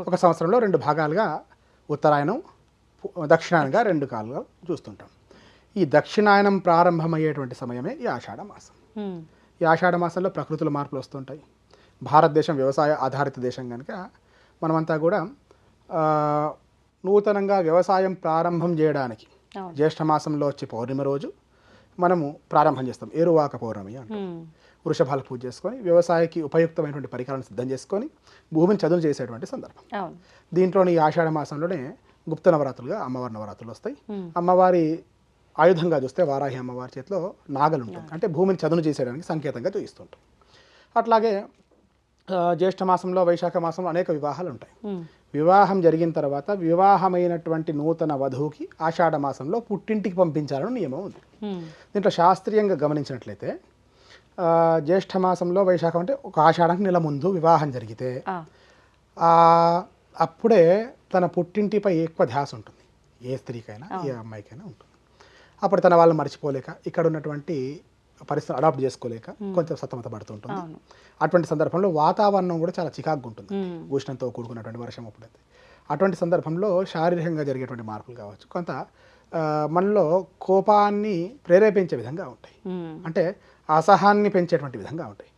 ఒక సంవత్సరంలో రెండు భాగాలుగా ఉత్తరాయణం దక్షిణాయనంగా రెండు కాలుగా చూస్తుంటాం. ఈ దక్షిణాయనం ప్రారంభమయ్యేటువంటి సమయమే ఈ ఆషాఢ మాసం. ఈ ఆషాఢ మాసంలో ప్రకృతిలో మార్పులు వస్తుంటాయి. భారతదేశం వ్యవసాయ ఆధారిత దేశం కనుక మనమంతా కూడా నూతనంగా వ్యవసాయం ప్రారంభం చేయడానికి. జ్యేష్ఠ మాసంలో వచ్చే పౌర్ణమి రోజు మనము ప్రారంభం చేస్తాం. ఏరువాక పౌర్ణమి అంటాం. వృషభాలు పూజ చేసుకొని వ్యవసాయకి ఉపయుక్తమైనటువంటి పరికరాలను సిద్ధం చేసుకొని భూమిని చదును చేసేటువంటి సందర్భం. దీంట్లోని ఈ ఆషాఢ మాసంలోనే గుప్త నవరాత్రులుగా అమ్మవారి నవరాత్రులు వస్తాయి. అమ్మవారి ఆయుధంగా చూస్తే వారాహి అమ్మవారి చేతిలో నాగలు ఉంటుంది అంటే భూమిని చదును చేసేయడానికి సంకేతంగా చూపిస్తుంటాం అట్లాగే జ్యేష్ఠ మాసంలో వైశాఖ మాసంలో అనేక వివాహాలు ఉంటాయి. వివాహం జరిగిన తర్వాత వివాహమైనటువంటి నూతన వధువుకి ఆషాఢ మాసంలో పుట్టింటికి పంపించాలని నియమం ఉంది. దీంట్లో శాస్త్రీయంగా గమనించినట్లయితే జ్యేష్ఠ మాసంలో వైశాఖం అంటే ఒక ఆషాఢానికి నెల ముందు వివాహం జరిగితే అప్పుడే తన పుట్టింటిపై ఎక్కువ ధ్యాస ఉంటుంది. ఏ స్త్రీకైనా ఏ అమ్మాయికైనా ఉంటుంది. అప్పుడు తన వాళ్ళు మర్చిపోలేక ఇక్కడ ఉన్నటువంటి పరిస్థితులు అడాప్ట్ చేసుకోలేక కొంచెం సతమత పడుతుంటుంది అటువంటి సందర్భంలో వాతావరణం కూడా చాలా చికాకుగా ఉంటుంది. ఉష్ణంతో కూడుకున్నటువంటి వర్షం అప్పుడైతే. అటువంటి సందర్భంలో శారీరకంగా జరిగేటువంటి మార్పులు కావచ్చు. కొంత మనలో కోపాన్ని ప్రేరేపించే విధంగా ఉంటాయి. అంటే అసహాన్ని పెంచేటువంటి విధంగా ఉంటాయి.